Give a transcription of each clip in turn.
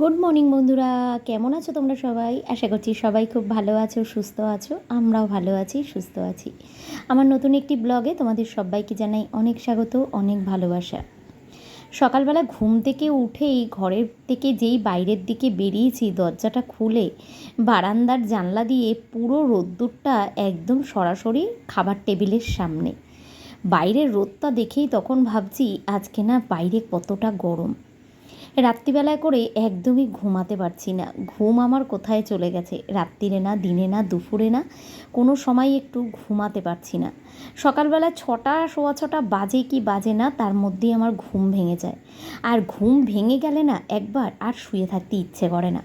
Good morning বন্ধুরা। কেমন আছো তোমরা সবাই? আশা করছি সবাই খুব ভালো আছো, সুস্থ আছো। আমরাও ভালো আছি, সুস্থ আছি। আমার নতুন একটি ব্লগে তোমাদের সবাইকে জানাই অনেক স্বাগত, অনেক ভালোবাসা। সকালবেলা ঘুম থেকে উঠেই ঘরের থেকে যেই বাইরের দিকে বেরিয়েছি, দরজাটা খুলে বারান্দার জানলা দিয়ে পুরো রোদ্দুরটা একদম সরাসরি খাবার টেবিলের সামনে। বাইরের রোদটা দেখেই তখন ভাবছি, আজকে না বাইরে কতটা গরম। রাত্রিবেলায় করে একদমই ঘুমাতে পারছি না। ঘুম আমার কোথায় চলে গেছে? রাত্রিরে না, দিনে না, দুপুরে না, কোনো সময় একটু ঘুমাতে পারছি না। সকালবেলা ছটা, সোয়া ছটা বাজে কি বাজে না, তার মধ্যেই আমার ঘুম ভেঙে যায়। আর ঘুম ভেঙে গেলে না একবার আর শুয়ে থাকতে ইচ্ছে করে না।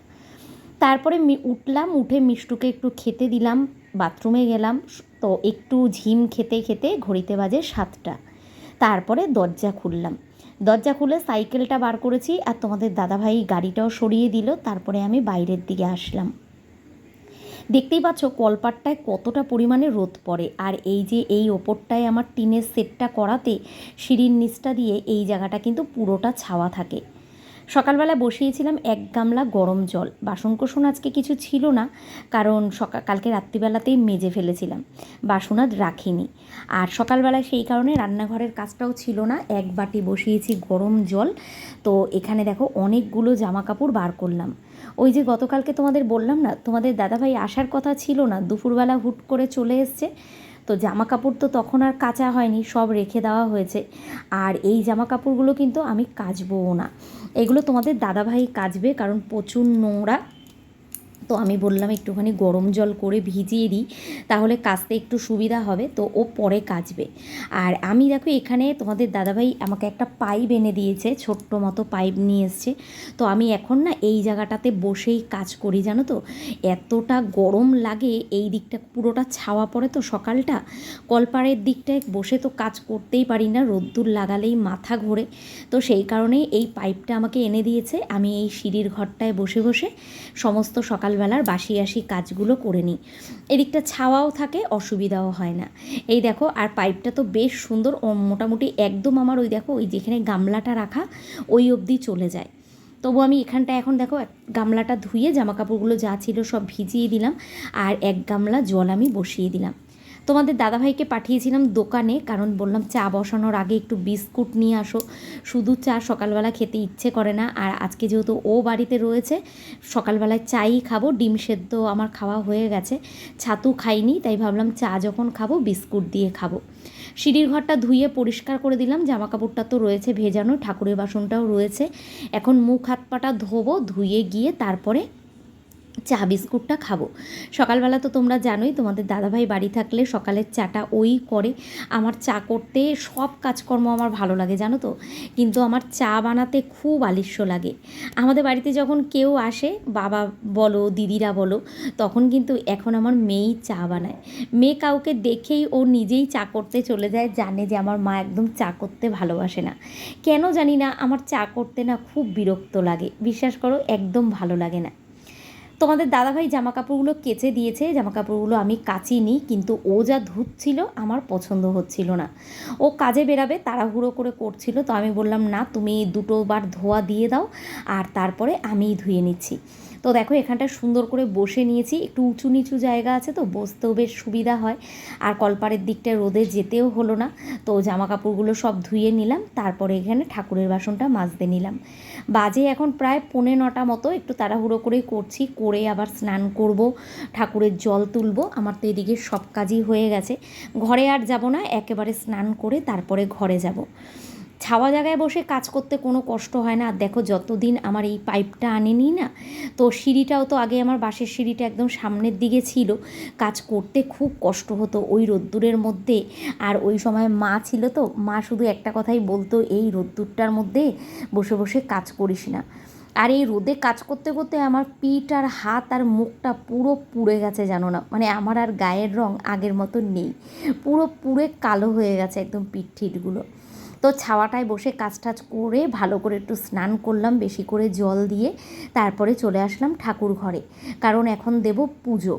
তারপরে উঠলাম, উঠে মিষ্টুকে একটু খেতে দিলাম, বাথরুমে গেলাম, তো একটু ঝিম খেতে খেতে ঘড়িতে বাজে সাতটা। তারপরে দরজা খুললাম। দরজা খুলে সাইকেলটা বার করেছি আর তোমাদের দাদাভাই গাড়িটাও সরিয়ে দিল, তারপরে আমি বাইরের দিকে আসলাম। দেখতেই পাচ্ছ কলপাটটায় কতটা পরিমাণে রোদ পড়ে, আর এই যে এই ওপরটায় আমার টিনের সেটটা করাতে সিঁড়ির নিচটা দিয়ে এই জায়গাটা কিন্তু পুরোটা ছাওয়া থাকে। সকালবেলা বসিয়েছিলাম এক গামলা গরম জল। বাসনকোসন আজকে কিছু ছিল না, কারণ সকাল কালকে রাত্রিবেলাতেই মেজে ফেলেছিলাম। বাসন আর রাখিনি। আর সকালবেলায় সেই কারণে রান্নাঘরের কাজটাও ছিল না। এক বাটি বসিয়েছি গরম জল। তো এখানে দেখো অনেকগুলো জামা কাপড় বার করলাম। ওই যে গতকালকে তোমাদের বললাম না, তোমাদের দাদাভাই আসার কথা ছিল না, দুপুরবেলা হুট করে চলে এসছে। তো জামা কাপড় তো তখন আর কাচা হয়নি, সব রেখে দেওয়া হয়েছে। আর এই জামা কাপড়গুলো কিন্তু আমি কাচবও না। এগুলো তোমাদের দাদাভাই কাচবে কারণ প্রচুর নোংরা। তো আমি বললাম একটুখানি গরম জল করে ভিজিয়ে দিই, তাহলে কাচতে একটু সুবিধা হবে, তো ও পরে কাচবে। আর আমি দেখো এখানে তোমাদের দাদাভাই আমাকে একটা পাইপ এনে দিয়েছে, ছোট্ট মতো পাইপ নিয়ে এসছে। তো আমি এখন না এই জায়গাটাতে বসেই কাজ করি, জানো তো? এতটা গরম লাগে, এই দিকটা পুরোটা ছাওয়া পড়ে তো সকালটা। কলপাড়ের দিকটায় বসে তো কাজ করতেই পারি না, রোদ্দুর লাগালেই মাথা ঘোরে। তো সেই কারণেই এই পাইপটা আমাকে এনে দিয়েছে, আমি এই সিঁড়ির ঘরটায় বসে বসে সমস্ত সকাল সকালবেলার বাসি আসি কাজগুলো করে নিই। এদিকটা ছাওয়াও থাকে, অসুবিধাও হয় না। এই দেখো, আর পাইপটা তো বেশ সুন্দর, ও মোটামুটি একদম আমার ওই দেখো, ওই যেখানে গামলাটা রাখা, ওই অবধি চলে যায়। তবু আমি এখানটা এখন দেখো গামলাটা ধুয়ে জামা কাপড়গুলো যা ছিল সব ভিজিয়ে দিলাম, আর এক গামলা জল আমি বসিয়ে দিলাম। তোমাদের দাদাভাইকে পাঠিয়েছিলাম দোকানে, কারণ বললাম চা বসানোর আগে একটু বিস্কুট নিয়ে আসো। শুধু চা সকালবেলা খেতে ইচ্ছে করে না, আর আজকে যেহেতু ও বাড়িতে রয়েছে, সকালবেলায় চাই খাব, ডিম সেদ্ধ আমার খাওয়া হয়ে গেছে। ছাতু খাইনি, তাই ভাবলাম চা যখন খাব, বিস্কুট দিয়ে খাব। সিঁড়ির ঘরটা ধুয়ে পরিষ্কার করে দিলাম জামা কাপড়টা তো রয়েছে ভেজানো, ঠাকুরের বাসনটাও রয়েছে। এখন মুখ হাত পাটা ধোবো, ধুয়ে গিয়ে তারপরে চা, বিস্কুটটা খাব। সকালবেলা তো তোমরা জানোই, তোমাদের দাদাভাই বাড়ি থাকলে সকালের চাটা ওই করে। আমার চা করতে সব কাজকর্ম আমার ভালো লাগে, জানো তো? কিন্তু আমার চা বানাতে খুব আলিস্য লাগে। আমাদের বাড়িতে যখন কেউ আসে, বাবা বলো, দিদিরা বলো, তখন কিন্তু এখন আমার মেয়েই চা বানায়। মেয়ে কাউকে দেখেই ও নিজেই চা করতে চলে যায়, জানে যে আমার মা একদম চা করতে ভালোবাসে না। কেন জানি না, আমার চা করতে না খুব বিরক্ত লাগে। বিশ্বাস করো, একদম ভালো লাগে না। তোমাদের দাদাভাই জামা কাপড়গুলো কেচে দিয়েছে জামা কাপড়গুলো আমি কাচিনি কিন্তু ও যা ধুচ্ছিল আমার পছন্দ হচ্ছিল না। ও কাজে বেরাবে, তাড়াহুড়ো করে করছিল, তো আমি বললাম, না, তুমি দুটো বার ধোয়া দিয়ে দাও, আর তারপরে আমিই ধুয়ে নিচ্ছি। তো দেখো এখানটা সুন্দর করে বসে নিয়েছি। একটু উঁচু নিচু জায়গা আছে তো, বসতেও বেশ সুবিধা হয়। আর কলপাড়ের দিকটায় রোদে যেতেও হলো না। তো জামা কাপড়গুলো সব ধুয়ে নিলাম, তারপরে এখানে ঠাকুরের বাসনটা মাজতে নিলাম। বাজে এখন প্রায় পৌনে নটা মতো, একটু তাড়াহুড়ো করেই করছি, করে আবার স্নান করব, ঠাকুরের জল তুলব। আমার তো এদিকে সব কাজই হয়ে গেছে। ঘরে আর যাব না, একেবারে স্নান করে তারপরে ঘরে যাব। ছাওয়া জায়গায় বসে কাজ করতে কোনো কষ্ট হয় না। আর দেখো যতদিন আমার এই পাইপটা আনেনি না, তো সিঁড়িটাও তো আগে আমার বাসের সিঁড়িটা একদম সামনের দিকে ছিল। কাজ করতে খুব কষ্ট হতো ওই রোদ্দুরের মধ্যে। আর ওই সময় মা ছিল তো, মা শুধু একটা কথাই বলতো, এই রোদ্দুরটার মধ্যে বসে বসে কাজ করিস না। আর এই রোদে কাজ করতে করতে আমার পিঠ আর হাত আর মুখটা পুরো পুড়ে গেছে জানো না। মানে আমার আর গায়ের রং আগের মতো নেই। পুরো পুড়ে কালো হয়ে গেছে একদম পিঠ ঠিটগুলো। তো ছাওয়াটায় বসে কাজ টাজ করে ভালো করে একটু স্নান করলাম, বেশি করে জল দিয়ে। তারপরে চলে আসলাম ঠাকুর ঘরে, কারণ এখন দেব পুজো।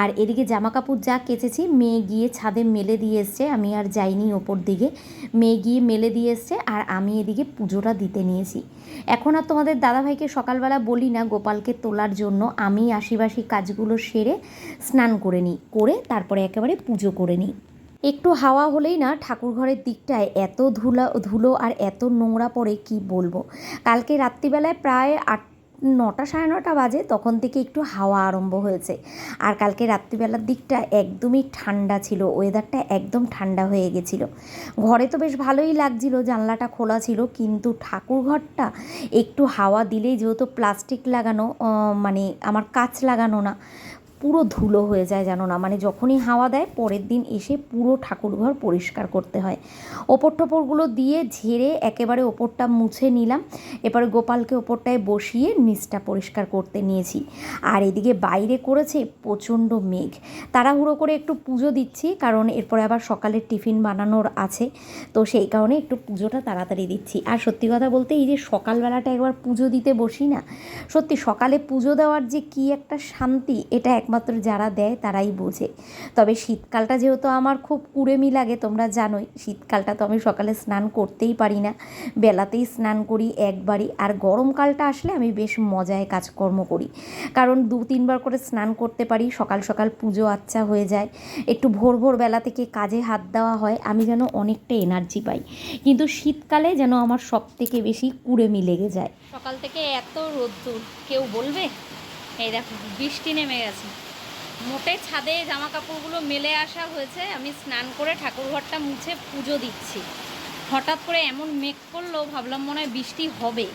আর এদিকে জামা কাপড় যা কেচেছি, মেয়ে গিয়ে ছাদে মেলে দিয়ে এসছে, আমি আর যাইনি ওপর দিকে। মেয়ে গিয়ে মেলে দিয়ে এসছে আর আমি এদিকে পুজোটা দিতে নিয়েছি। এখন আর তোমাদের দাদাভাইকে সকালবেলা বলি না, গোপালকে তোলার জন্য। আমি আশিবাসী কাজগুলো সেরে স্নান করে নিই, করে তারপরে একেবারে পুজো করে নিই। একটু হাওয়া হলেই না ঠাকুর ঘরের দিকটায় এত ধুলা, ধুলো আর এত নোংরা পড়ে, কি বলব? কালকে রাত্রিবেলায় প্রায় আট, নটা সাড়ে নটা বাজে, তখন থেকে একটু হাওয়া আরম্ভ হয়েছে। আর কালকে রাত্রিবেলার দিকটা একদমই ঠান্ডা ছিল ওয়েদারটা একদম ঠান্ডা হয়ে গেছিল। ঘরে তো বেশ ভালোই লাগছিল, জানলাটা খোলা ছিল, কিন্তু ঠাকুর ঘরটা একটু হাওয়া দিলেই যেহেতু প্লাস্টিক লাগানো মানে আমার কাচ লাগানো না পুরো ধুলো হয়ে যায় জানো না। মানে যখনই হাওয়া দেয়, পরের দিন এসে পুরো ঠাকুরঘর পরিষ্কার করতে হয়। ওপর টোপরগুলো দিয়ে ঝেড়ে একেবারে ওপরটা মুছে নিলাম। এবারে গোপালকে ওপরটায় বসিয়ে নিচটা পরিষ্কার করতে নিয়েছি। আর এদিকে বাইরে করেছে প্রচণ্ড মেঘ। তাড়াহুড়ো করে একটু পুজো দিচ্ছি, কারণ এরপরে আবার সকালের টিফিন বানানোর আছে। তো সেই কারণে একটু পুজোটা তাড়াতাড়ি দিচ্ছি। আর সত্যি কথা বলতে এই যে সকালবেলাটা একবার পুজো দিতে বসি না, সত্যি সকালে পুজো দেওয়ার যে কি একটা শান্তি, এটা একমাত্র যারা দেয় তারাই বোঝে। তবে শীতকালটা যেহেতু আমার খুব কুড়েমি লাগে, তোমরা জানোই, শীতকালটা তো আমি সকালে স্নান করতেই পারি না। বেলাতেই স্নান করি একবারই, আর গরমকালটা আসলে আমি বেশ মজায় কাজকর্ম করি। কারণ দু তিনবার করে স্নান করতে পারি, সকাল সকাল পুজো আচ্ছা হয়ে যায়। একটু ভোর ভোর বেলা থেকে কাজে হাত দেওয়া হয়, আমি যেন অনেকটা এনার্জি পাই। কিন্তু শীতকালে যেন আমার সব থেকে বেশি কুড়েমি লেগে যায়। সকাল থেকে এত রোদ্দুর, কেউ বলবে? এই দেখো, বৃষ্টি নেমে গেছে। মোটে ছাদে জামা কাপড়গুলো মেলে আসা হয়েছে। আমি স্নান করে ঠাকুরঘরটা মুছে পুজো দিচ্ছি। হঠাৎ করে এমন মেঘ করল, ভাবলাম মনে হয় বৃষ্টি হবে।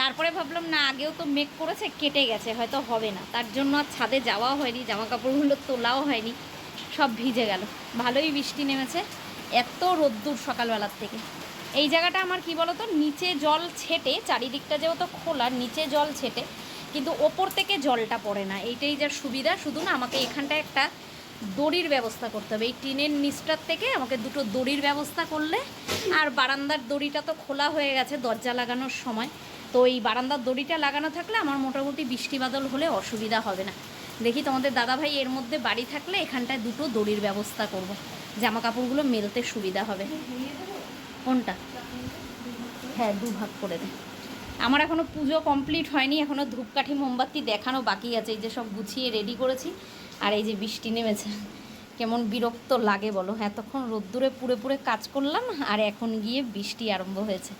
তারপরে ভাবলাম, না, আগেও তো মেঘ করেছে, কেটে গেছে, হয়তো হবে না। তার জন্য আর ছাদে যাওয়াও হয়নি জামা কাপড়গুলো তোলাও হয়নি, সব ভিজে গেল। ভালোই বৃষ্টি নেমেছে, এত রোদ্দুর সকালবেলার থেকে। এই জায়গাটা আমার কি বলতো, নিচে জল ছেটে, চারিদিকটা যেহেতু খোলা, নিচে জল ছেটে কিন্তু ওপর থেকে জলটা পড়ে না। এইটাই যার সুবিধা, শুধু না আমাকে এখানটা একটা দড়ির ব্যবস্থা করতে হবে। এই টিনের নিচটার থেকে আমাকে দুটো দড়ির ব্যবস্থা করলে, আর বারান্দার দড়িটা তো খোলা হয়ে গেছে দরজা লাগানোর সময়। তো এই বারান্দার দড়িটা লাগানো থাকলে আমার মোটামুটি বৃষ্টি বাদল হলে অসুবিধা হবে না। দেখি তোমাদের দাদাভাই এর মধ্যে বাড়ি থাকলে এখানটায় দুটো দড়ির ব্যবস্থা করব। জামা কাপড়গুলো মেলতে সুবিধা হবে। কোনটা? হ্যাঁ দু ভাগ করে দে। আমার এখনও পুজো কমপ্লিট হয়নি এখনও ধূপকাঠি, মোমবাতি দেখানো বাকি আছে, এই যে সব গুছিয়ে রেডি করেছি। আর এই যে বৃষ্টি নেমেছে, কেমন বিরক্ত লাগে বলো। এতক্ষণ রোদ্দুরে পুড়ে পুড়ে কাজ করলাম আর এখন গিয়ে বৃষ্টি আরম্ভ হয়েছে।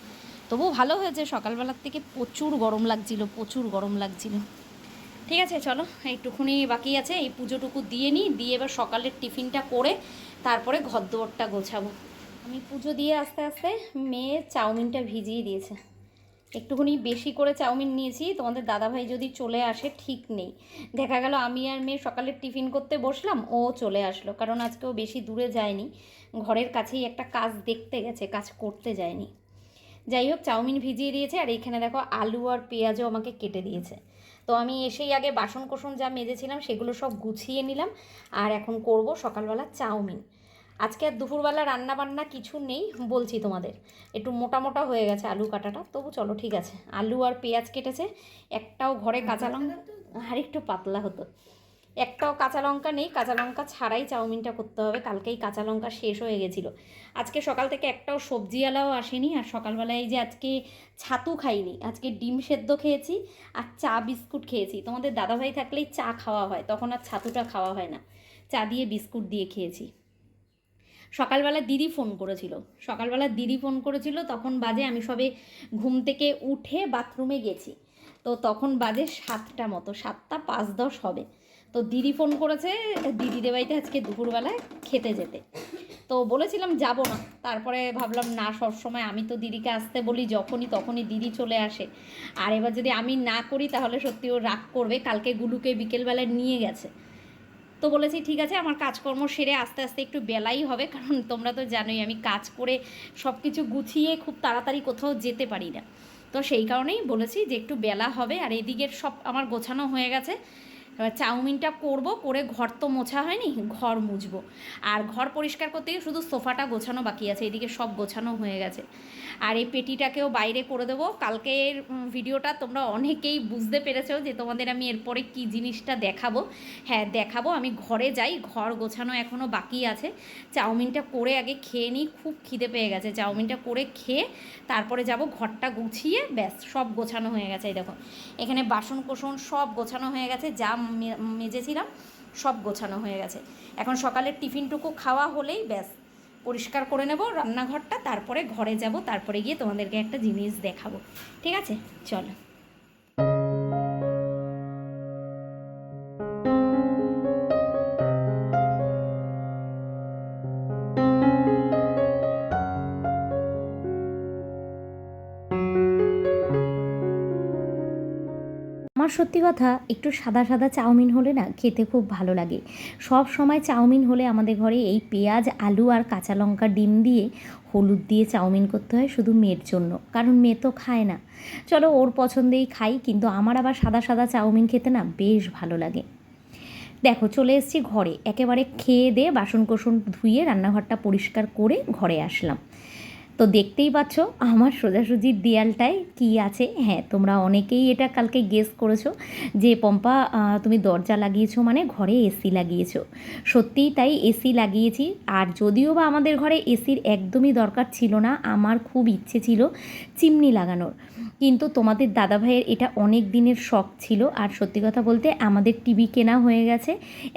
তবু ভালো হয়েছে, সকালবেলার থেকে প্রচুর গরম লাগছিল, প্রচুর গরম লাগছিল। ঠিক আছে, চলো, এইটুকুনি বাকি আছে, এই পুজোটুকু দিয়ে নিই, দিয়ে এবার সকালের টিফিনটা করে তারপরে ঘর দুয়ারটা গোছাবো। আমি পুজো দিয়ে আস্তে আস্তে মেয়ে চাউমিনটা ভিজিয়ে দিয়েছে। একটুখানি বেশি করে চাউমিন নিয়েছি, তোমাদের দাদাভাই যদি চলে আসে, ঠিক নেই। দেখা গেল আমি আর মেয়ে সকালে টিফিন করতে বসলাম, ও চলে আসলো, কারণ আজকে ও বেশি দূরে যায়নি। ঘরের কাছেই একটা কাজ দেখতে গেছে, কাজ করতে যায়নি। যাই হোক, চাউমিন ভিজিয়ে দিয়েছে, আর এখানে দেখো আলু আর পেঁয়াজও আমাকে কেটে দিয়েছে। তো আমি এসেই আগে বাসন কোসন যা মেজেছিলাম, সেগুলো সব গুছিয়ে নিলাম, আর এখন করব সকালবেলা চাউমিন। আজকে আর দুপুরবেলা রান্না বান্না কিছু নেই, বলছি তোমাদের। একটু মোটা মোটা হয়ে গেছে আলু কাটাটা, তবু চলো ঠিক আছে। আলু আর পেঁয়াজ কেটেছে, একটাও ঘরে কাঁচা লঙ্কা আর একটু পাতলা হতো। একটাও কাঁচা লঙ্কা নেই, কাঁচা লঙ্কা ছাড়াই চাউমিনটা করতে হবে, কালকেই কাঁচা লঙ্কা শেষ হয়ে গেছিল। আজকে সকাল থেকে একটাও সবজিওয়ালাও আসেনি, আর সকালবেলায় এই যে আজকে ছাতু খাইনি, আজকে ডিম সেদ্ধ খেয়েছি আর চা বিস্কুট খেয়েছি। তোমাদের দাদাভাই থাকলেই চা খাওয়া হয়, তখন আর ছাতুটা খাওয়া হয় না। চা দিয়ে বিস্কুট দিয়ে খেয়েছি। সকালবেলা দিদি ফোন করেছিল। সকালবেলা দিদি ফোন করেছিল, তখন বাজে আমি সবে ঘুম থেকে উঠে বাথরুমে গেছি। তো তখন বাজে সাতটা মতো, সাতটা পাঁচ দশ হবে। তো দিদি ফোন করেছে দিদিদের বাড়িতে আজকে দুপুরবেলায় খেতে যেতে। তো বলেছিলাম যাব না। তারপরে ভাবলাম, না, সবসময় আমি তো দিদিকে আসতে বলি, যখনই তখনই দিদি চলে আসে। আর এবার যদি আমি না করি, তাহলে সত্যি ও রাগ করবে। কালকে গুলুকে বিকেলবেলায় নিয়ে গেছে। তো বলেছি, ঠিক আছে, আমার কাজকর্ম সেরে আস্তে আস্তে একটু বেলাই হবে, কারণ তোমরা তো জানোই আমি কাজ করে সব কিছু গুছিয়ে খুব তাড়াতাড়ি কোথাও যেতে পারি না। তো সেই কারণেই বলেছি যে একটু বেলা হবে, আর এদিকের সব আমার গোছানো হয়ে গেছে। এবার চাউমিনটা করব, করে ঘর তো মোছা হয়নি, ঘর মুছবো। আর ঘর পরিষ্কার করতে গিয়ে শুধু সোফাটা গোছানো বাকি আছে, এদিকে সব গোছানো হয়ে গেছে। আর এই পেটিটাকেও বাইরে করে দেবো। কালকের ভিডিওটা তোমরা অনেকেই বুঝতে পেরেছ যে তোমাদের আমি এরপরে কি জিনিসটা দেখাবো। হ্যাঁ দেখাবো। আমি ঘরে যাই, ঘর গোছানো এখনও বাকি আছে। চাউমিনটা করে আগে খেয়ে নিই, খুব খিদে পেয়ে গেছে। চাউমিনটা করে খেয়ে তারপরে যাব ঘরটা গুছিয়ে, ব্যাস, সব গোছানো হয়ে গেছে। এই দেখো, এখানে বাসন কোসন সব গোছানো হয়ে গেছে। যা মেজেছিলাম, সব গোছানো হয়ে গেছে। এখন সকালের টিফিনটুকু খাওয়া হলেই ব্যাস, পরিষ্কার করে নেব রান্নাঘরটা, তারপরে ঘরে যাব, তারপরে গিয়ে তোমাদেরকে একটা জিনিস দেখাবো। ঠিক আছে? চলো। সত্যি কথা, একটু সাদা সাদা চাউমিন হলে না খেতে খুব ভালো লাগে। সব সময় চাউমিন হলে আমাদের ঘরে এই পেঁয়াজ, আলু আর কাঁচা লঙ্কা ডিম দিয়ে হলুদ দিয়ে চাউমিন করতে হয় শুধু মেয়ের জন্য, কারণ মেয়ে তো খায় না। চলো ওর পছন্দেই খাই, কিন্তু আমার আবার সাদা সাদা চাউমিন খেতে না বেশ ভালো লাগে। দেখো, চলে এসেছি ঘরে, একেবারে খেয়ে দিয়ে বাসন কোসন ধুয়ে রান্নাঘরটা পরিষ্কার করে ঘরে আসলাম। তো দেখতেই পাচ্ছ আমার সোজাসুজির দেয়ালটায় কি আছে? হ্যাঁ তোমরা অনেকেই এটা কালকে গেস করেছ যে, পম্পা তুমি দরজা লাগিয়েছো মানে ঘরে এসি লাগিয়েছো। সত্যিই তাই এসি লাগিয়েছি। আর যদিও বা আমাদের ঘরে এসির একদমই দরকার ছিল না, আমার খুব ইচ্ছে ছিল চিমনি লাগানোর। কিন্তু তোমাদের দাদাভাইয়ের এটা অনেক দিনের শখ ছিল। আর সত্যি কথা বলতে আমাদের টিভি কেনা হয়ে গেছে,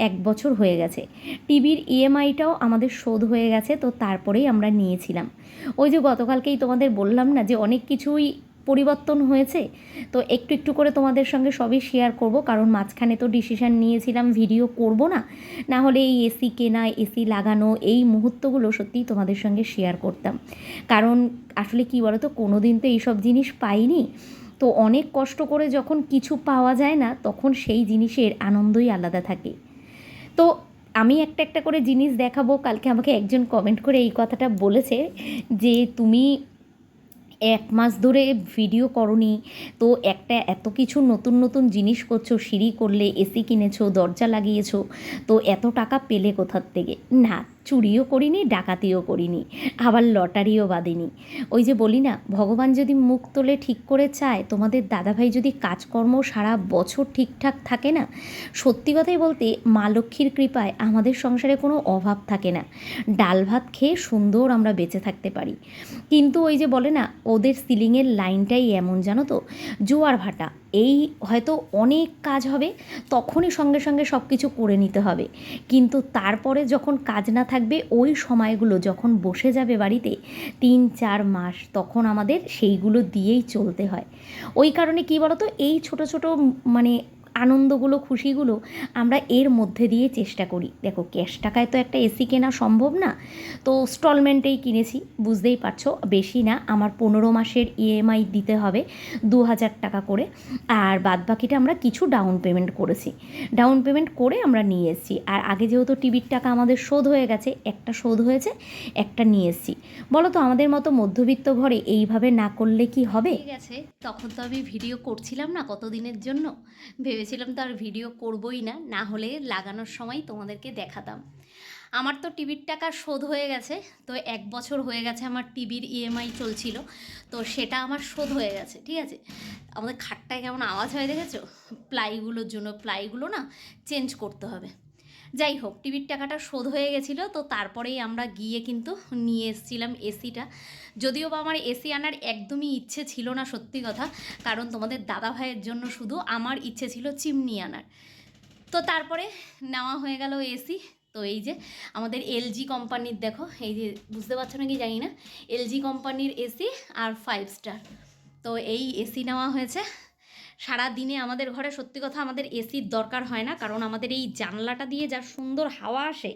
এক বছর হয়ে গেছে। টিভির ইএমআইটাও আমাদের শোধ হয়ে গেছে, তো তারপরেই আমরা নিয়েছিলাম। ওই যে গতকালকেই তোমাদের বললাম না যে অনেক কিছুই পরিবর্তন হয়েছে, তো একটু একটু করে তোমাদের সঙ্গে সবই শেয়ার করব, কারণ মাঝখানে তো ডিসিশান নিয়েছিলাম ভিডিও করব না। না হলে এই এসি কেনা এসি লাগানো, এই মুহূর্তগুলো সত্যিই তোমাদের সঙ্গে শেয়ার করতাম। কারণ আসলে কি বলো তো কোনো দিন তো এইসব জিনিস পাইনি। তো অনেক কষ্ট করে যখন কিছু পাওয়া যায় না, তখন সেই জিনিসের আনন্দই আলাদা থাকে। তো আমি একটা একটা করে জিনিস দেখাবো, কালকে আমাকে একজন কমেন্ট করে এই কথাটা বলেছে যে তুমি এক মাস ধরে ভিডিও করনি, তো একটা এত কিছু নতুন নতুন জিনিস করছ, সিঁড়ি করলে এসি কিনেছো, দরজা লাগিয়েছো, তো এত টাকা পেলে কোথার থেকে? না চুরিও করিনি, ডাকাতিও করিনি, আবার লটারিও বাঁধিনি। ওই যে বলি না, ভগবান যদি মুখ তোলে ঠিক করে চায়, তোমাদের দাদাভাই যদি কাজকর্ম সারা বছর ঠিকঠাক থাকে না, সত্যি কথাই বলতে মা লক্ষ্মীর কৃপায় আমাদের সংসারে কোনো অভাব থাকে না। ডাল ভাত খেয়ে সুন্দর আমরা বেঁচে থাকতে পারি। কিন্তু ওই যে বলে না, ওদের সিলিংয়ের লাইনটাই এমন জানো তো, জোয়ার ভাটা। এই হয়তো অনেক কাজ হবে, তখনই সঙ্গে সঙ্গে সব কিছু করে নিতে হবে। কিন্তু তারপরে যখন কাজ না থাকবে, ওই সময়গুলো যখন বসে যাবে বাড়িতে, তিন, চার মাস তখন আমাদের সেইগুলো দিয়েই চলতে হয়। ওই কারণে কী বলতো, এই ছোট ছোট মানে আনন্দগুলো, খুশিগুলো আমরা এর মধ্যে দিয়ে চেষ্টা করি। দেখো ক্যাশ টাকায় তো একটা এসি কেনা সম্ভব না। তো স্টলমেন্টেই কিনেছি, বুঝতেই পারছ? বেশি না, আমার পনেরো মাসের ইএমআই দিতে হবে দু হাজার টাকা করে। আর বাদ বাকিটা আমরা কিছু ডাউন পেমেন্ট করেছি। ডাউন পেমেন্ট করে আমরা নিয়ে এসেছি। আর আগে যেহেতু টিভির টাকা আমাদের শোধ হয়ে গেছে, একটা শোধ হয়েছে, একটা নিয়ে এসেছি। বলো তো, আমাদের মতো মধ্যবিত্ত ঘরে এইভাবে না করলে কি হবে? গেছে তখন তো আমি ভিডিও করছিলাম না কতদিনের জন্য? ভেবেছিলাম তো আর ভিডিও করবই না না হলে লাগানোর সময় তোমাদেরকে দেখাতাম। আমার তো টিভির টাকা শোধ হয়ে গেছে, তো এক বছর হয়ে গেছে আমার টিভির ইএমআই চলছিল, তো সেটা আমার শোধ হয়ে গেছে, ঠিক আছে? আমাদের খাটটায় কেমন আওয়াজ হয় দেখেছ? প্লাইগুলোর জন্য, প্লাইগুলো না চেঞ্জ করতে হবে। যাই হোক টিভির টাকাটা শোধ হয়ে গেছিল, তো তারপরেই আমরা গিয়ে কিন্তু নিয়ে এসেছিলাম এসিটা। যদিও বা আমার এসি আনার একদমই ইচ্ছে ছিল না, সত্যি কথা, কারণ তোমাদের দাদা ভাইয়ের জন্য শুধু আমার ইচ্ছে ছিল চিমনি আনার। তো তারপরে নেওয়া হয়ে গেল এসি। তো এই যে আমাদের এলজি কোম্পানির, দেখো, এই যে বুঝতে পারছ নাকি জানি না? এলজি কোম্পানির এসি আর ফাইভ স্টার তো এই এসি নেওয়া হয়েছে। সারা দিনে আমাদের ঘরে সত্যি কথা আমাদের এসির দরকার হয় না, কারণ আমাদের এই জানলাটা দিয়ে যা সুন্দর হাওয়া আসে,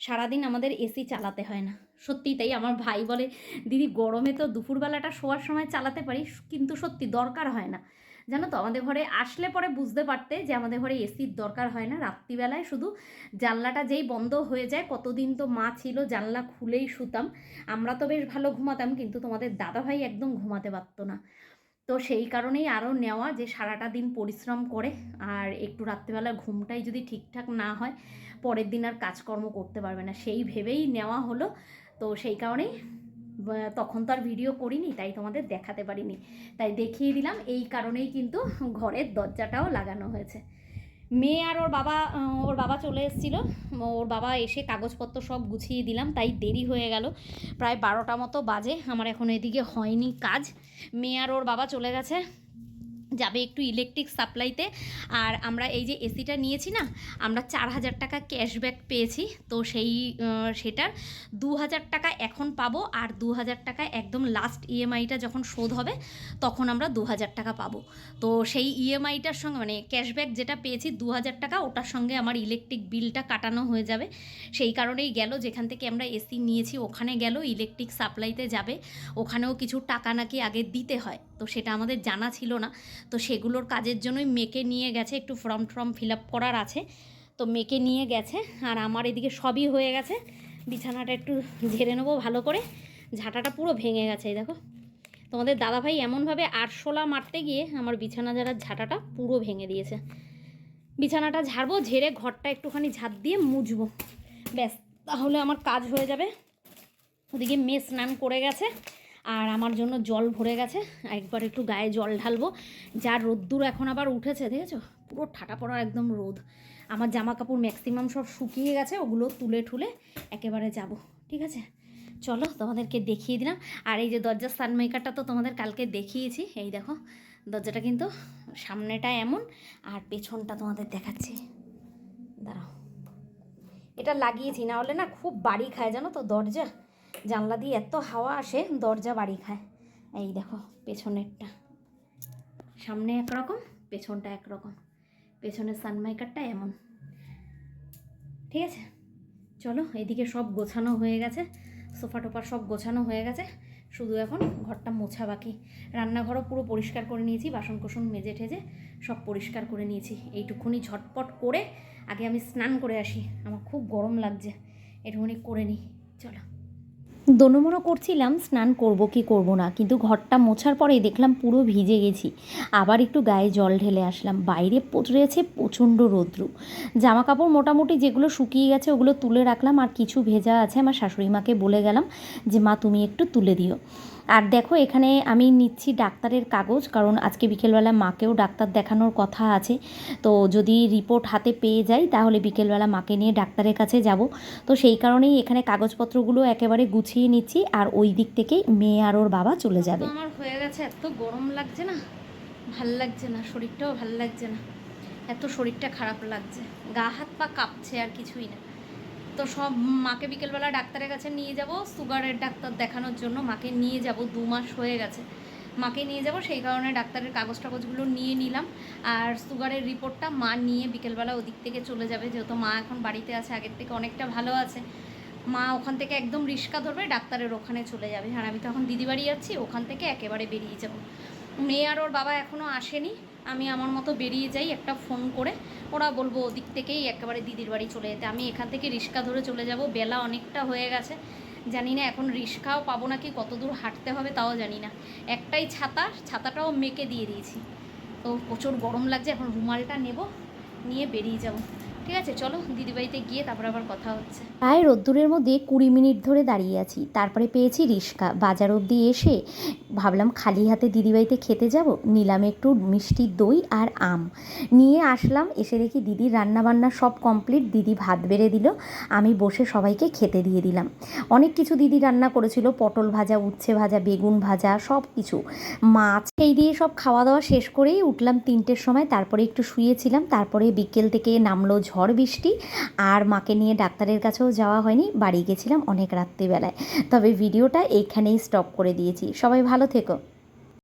সারাদিন আমাদের এসি চালাতে হয় না। সত্যি তাই, আমার ভাই বলে, দিদি, গরমে তো দুপুরবেলাটা শোয়ার সময় চালাতে পারি কিন্তু সত্যি দরকার হয় না। জানো তো, আমাদের ঘরে আসলে পরে বুঝতে পারতে যে আমাদের ঘরে এসির দরকার হয় না। রাত্রিবেলায় শুধু জানলাটা যেই বন্ধ হয়ে যায়, কতদিন তো মা ছিল, জানলা খুলেই শুতাম। আমরা তো বেশ ভালো ঘুমাতাম, কিন্তু তোমাদের দাদাভাই একদম ঘুমাতে পারতো না। তো সেই কারণেই আরও নেওয়া যে সারাটা দিন পরিশ্রম করে আর একটু রাত্রেবেলা ঘুমটাই যদি ঠিকঠাক না হয়, পরের দিন আর কাজকর্ম করতে পারবে না। সেই ভেবেই নেওয়া হলো। তো সেই কারণেই তখন তো আর ভিডিও করিনি, তাই তোমাদের দেখাতে পারিনি। তাই দেখিয়ে দিলাম, এই কারণেই কিন্তু ঘরের দরজাটাও লাগানো হয়েছে। মেয়ে আর ওর বাবা ওর বাবা চলে এসেছিল। ওর বাবা এসে কাগজপত্র সব গুছিয়ে দিলাম, তাই দেরি হয়ে গেল। প্রায় বারোটা মতো বাজে, আমার এখন এদিকে হয়নি কাজ। মেয়ে আর ওর বাবা চলে গেছে। যাবে একটু ইলেকট্রিক সাপ্লাইতে আর আমরা এই যে এসিটা নিয়েছি না, আমরা চার হাজার টাকা ক্যাশব্যাক পেয়েছি। তো সেই সেটার দু হাজার টাকা এখন পাবো আর দু হাজার টাকা একদম লাস্ট ইএমআইটা যখন শোধ হবে, তখন আমরা দু হাজার টাকা পাবো। তো সেই ইএমআইটার সঙ্গে মানে ক্যাশব্যাক যেটা পেয়েছি দু হাজার টাকা, ওটার সঙ্গে আমার ইলেকট্রিক বিলটা কাটানো হয়ে যাবে। সেই কারণেই গেল, যেখান থেকে আমরা এসি নিয়েছি, ওখানে গেল ইলেকট্রিক সাপ্লাইতে যাবে। ওখানেও কিছু টাকা নাকি আগে দিতে হয়। তো সেটা আমাদের জানা ছিল না। তো সেগুলোর কাজের জন্যই মেকে নিয়ে গেছে, একটু ফর্ম টর্ম ফিল আপ করার আছে। তো মেকে নিয়ে গেছে, আর আমার এদিকে সবই হয়ে গেছে। বিছানাটা একটু ঝেড়ে নেব ভালো করে। ঝাঁটাটা পুরো ভেঙে গেছে, এই দেখো। তোমাদের দাদাভাই এমনভাবে আরশোলা মারতে গিয়ে আমার বিছানা ঝাড়ার ঝাঁটাটা পুরো ভেঙে দিয়েছে। বিছানাটা ঝাড়বো, ঝেড়ে ঘরটা একটুখানি ঝাঁট দিয়ে মুছবো। ব্যাস, তাহলে আমার কাজ হয়ে যাবে। ওদিকে মেয়ে স্নান করে গেছে। আর আমার জন্য জল ভরে গেছে। একবার একটু গায়ে জল ঢালবো। যা রোদ্দুর এখন আবার উঠেছে, দেখেছ? পুরো ঠাটা পড়ার একদম রোদ। আমার জামা কাপড় ম্যাক্সিমাম সব শুকিয়ে গেছে, ওগুলো তুলে ঠুলে একেবারে যাব, ঠিক আছে? চলো, তোমাদেরকে দেখিয়ে দিলাম। আর এই যে দরজার সানমাইকারটা তো তোমাদের কালকে দেখিয়েছি। এই দেখো, দরজাটা কিন্তু সামনেটা এমন, আর পেছনটা তোমাদের দেখাচ্ছি। দাঁড়াও। এটা লাগিয়েছি, না হলে না খুব বাড়ি খায়, জানো তো, দরজা? জানলা দিয়ে এত হাওয়া আসে, দরজা বাড়ি খায়। এই দেখো, পেছনেরটা। সামনে একরকম, পেছনটা একরকম। পেছনের সানমাইকারটা এমন। ঠিক আছে? চলো এইদিকে সব গোছানো হয়ে গেছে। সোফা টোফা সব গোছানো হয়ে গেছে। শুধু এখন ঘরটা মোছা বাকি। রান্নাঘরও পুরো পরিষ্কার করে নিয়েছি বাসন কোসন মেজে ঠেজে সব পরিষ্কার করে নিয়েছি। এইটুকুনি ঝটপট করে আগে আমি স্নান করে আসি। আমার খুব গরম লাগছে। এটুকুনি করে নিই। চলো। দোনোমনো করছিলাম, স্নান করব কি করব না, কিন্তু ঘরটা মোছার পরে দেখলাম পুরো ভিজে গেছি। আবার একটু গায়ে জল ঢেলে আসলাম, বাইরে পচড়েছে প্রচণ্ড রৌদ্র। জামা কাপড় মোটামুটি যেগুলো শুকিয়ে গেছে ওগুলো তুলে রাখলাম, আর কিছু ভেজা আছে, আমার শাশুড়ি মাকে বলে গেলাম যে, মা, তুমি একটু তুলে দিও। আর দেখো, এখানে আমি নিচ্ছি ডাক্তারের কাগজ, কারণ আজকে বিকেলবেলা মাকেও ডাক্তার দেখানোর কথা আছে। তো যদি রিপোর্ট হাতে পেয়ে যাই, তাহলে বিকেলবেলা মাকে নিয়ে ডাক্তারের কাছে যাব। তো সেই কারণেই এখানে কাগজপত্রগুলো একেবারে গুছিয়ে নিচ্ছি, আর ওই দিক থেকেই মেয়ে আর ওর বাবা চলে যাবে। আমার হয়ে গেছে, এত গরম লাগছে না? ভালো লাগছে না, শরীরটাও ভালো লাগছে না। এত শরীরটা খারাপ লাগছে, গা হাত পা কাঁপছে আর কিছুই না। তো সব মাকে বিকেলবেলা ডাক্তারের কাছে নিয়ে যাব, সুগারের ডাক্তার দেখানোর জন্য মাকে নিয়ে যাব, দু মাস হয়ে গেছে। মাকে নিয়ে যাব, সেই কারণে ডাক্তারের কাগজ টাগজগুলো নিয়ে নিলাম। আর সুগারের রিপোর্টটা মা নিয়ে বিকেলবেলা ওদিক থেকে চলে যাবে, যেহেতু মা এখন বাড়িতে আছে, আগের থেকে অনেকটা ভালো আছে। মা ওখান থেকে একদম রিক্সা ধরবে, ডাক্তারের ওখানে চলে যাবে। আর আমি তো এখন দিদি বাড়ি যাচ্ছি, ওখান থেকে একেবারে বেরিয়ে যাব। মেয়ে আর ওর বাবা এখনও আসেনি। আমি আমার মতো বেরিয়ে যাই একটা ফোন করে। ওরা বলব ওদিক থেকেই একেবারে দিদির বাড়ি চলে যেতে। আমি এখান থেকে রিক্সা ধরে চলে যাব। বেলা অনেকটা হয়ে গেছে। জানি না এখন রিক্সাও পাবো নাকি কত দূর হাঁটতে হবে তাও জানি না। একটাই ছাতা, ছাতাটাও মেকে দিয়ে দিয়েছি। তো প্রচুর গরম লাগছে, এখন রুমালটা নেব, নিয়ে বেরিয়ে যাব। ঠিক আছে, চলো দিদিবাড়িতে গিয়ে তারপর আবার কথা হচ্ছে। প্রায় রোদ্দুরের মধ্যে কুড়ি মিনিট ধরে দাঁড়িয়ে আছি। তারপরে পেয়েছি রিস্কা। বাজার অবধি এসে ভাবলাম খালি হাতে দিদিবাড়িতে খেতে যাব। নিলাম একটু মিষ্টি দই আর আম। নিয়ে আসলাম, এসে দেখি দিদির রান্নাবান্না সব কমপ্লিট দিদি ভাত বেড়ে দিল। আমি বসে সবাইকে খেতে দিয়ে দিলাম। অনেক কিছু দিদি রান্না করেছিল। পটল ভাজা, উচ্ছে ভাজা, বেগুন ভাজা, সব কিছু। মাছ এই দিয়ে সব খাওয়া দাওয়া শেষ করেই উঠলাম তিনটের সময়। তারপরে একটু শুয়েছিলাম। তারপরে বিকেল থেকে নামলো ঝড় বৃষ্টি আর মাকে নিয়ে ডাক্তারের কাছেও যাওয়া হয়নি, বাড়ি গেছিলাম অনেক রাত্রিবেলায়। তবে ভিডিওটা এইখানেই স্টপ করে দিয়েছি। সবাই ভালো থেকো।